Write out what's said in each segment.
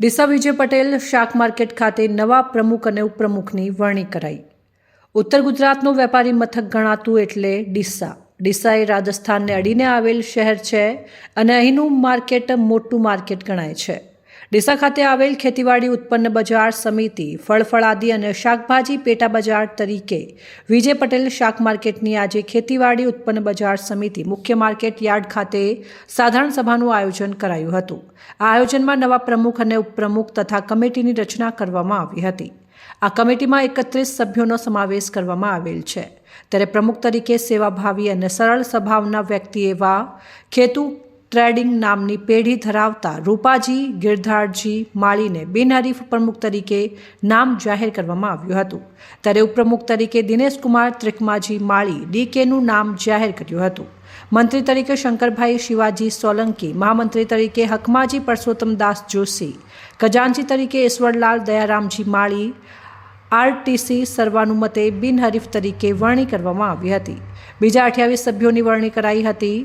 ડીસા વિજય પટેલ શાક માર્કેટ ખાતે નવા પ્રમુખ અને ઉપપ્રમુખની વરણી કરાઈ. ઉત્તર ગુજરાતનું વેપારી મથક ગણાતું એટલે ડીસા. ડીસા એ રાજસ્થાનને અડીને આવેલ શહેર છે અને અહીંનું માર્કેટ મોટું માર્કેટ ગણાય છે. ડીસા ખાતે આવેલ ખેતીવાડી ઉત્પન્ન બજાર સમિતિ, ફળફળાદી અને શાકભાજી પેટા બજાર તરીકે વિજય પટેલ શાક માર્કેટની આજે ખેતીવાડી ઉત્પન્ન બજાર સમિતિ, મુખ્ય માર્કેટ યાર્ડ ખાતે સાધારણ સભાનું આયોજન કરાયું હતું. આ આયોજનમાં નવા પ્રમુખ અને ઉપપ્રમુખ તથા કમિટીની રચના કરવામાં આવી હતી. આ કમિટીમાં એકત્રીસ સભ્યોનો સમાવેશ કરવામાં આવેલ છે. ત્યારે પ્રમુખ તરીકે સેવાભાવી અને સરળ સ્વભાવના વ્યક્તિ એવા ખેતુ ટ્રેડિંગ નામની પેઢી ધરાવતા રૂપાજી, ગિરધારજી, માળીને બિનહરીફ પ્રમુખ તરીકે નામ જાહેર કરવામાં આવ્યું હતું. ત્યારે ઉપપ્રમુખ તરીકે દિનેશકુમાર ત્રિકમાજી માળી ડીકેનું નામ જાહેર કર્યું હતું. મંત્રી તરીકે શંકરભાઈ શિવાજી સોલંકી, મહામંત્રી તરીકે હકમાજી પરસોત્તમદાસ જોશી, ખજાનજી તરીકે ઈશ્વરલાલ દયારામજી માળી, આરટીસી સર્વાનુમતે બિનહરીફ તરીકે વરણી કરવામાં આવી હતી. બીજા અઠ્યાવીસ સભ્યોની વરણી કરાઈ હતી.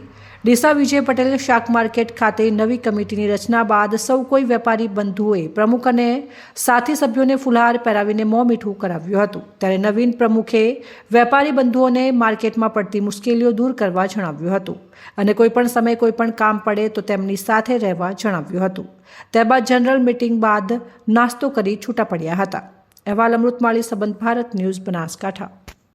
ડીસા વિજય પટેલ શાક માર્કેટ ખાતે નવી કમિટીની રચના બાદ સૌ કોઈ વેપારી બંધુઓએ પ્રમુખ અને સાથી સભ્યોને ફુલહાર પહેરાવીને મોં મીઠું કરાવ્યું હતું. ત્યારે નવીન પ્રમુખે વેપારી બંધુઓને માર્કેટમાં પડતી મુશ્કેલીઓ દૂર કરવા જણાવ્યું હતું. અને કોઈપણ સમયે કોઈપણ કામ પડે તો તેમની સાથે રહેવા જણાવ્યું હતું. ત્યારબાદ જનરલ મિટિંગ બાદ નાસ્તો કરી છૂટા પડ્યા હતા. અહેવાલ અમૃતમાળી, સંબંધ ભારત ન્યૂઝ બનાસકાંઠા.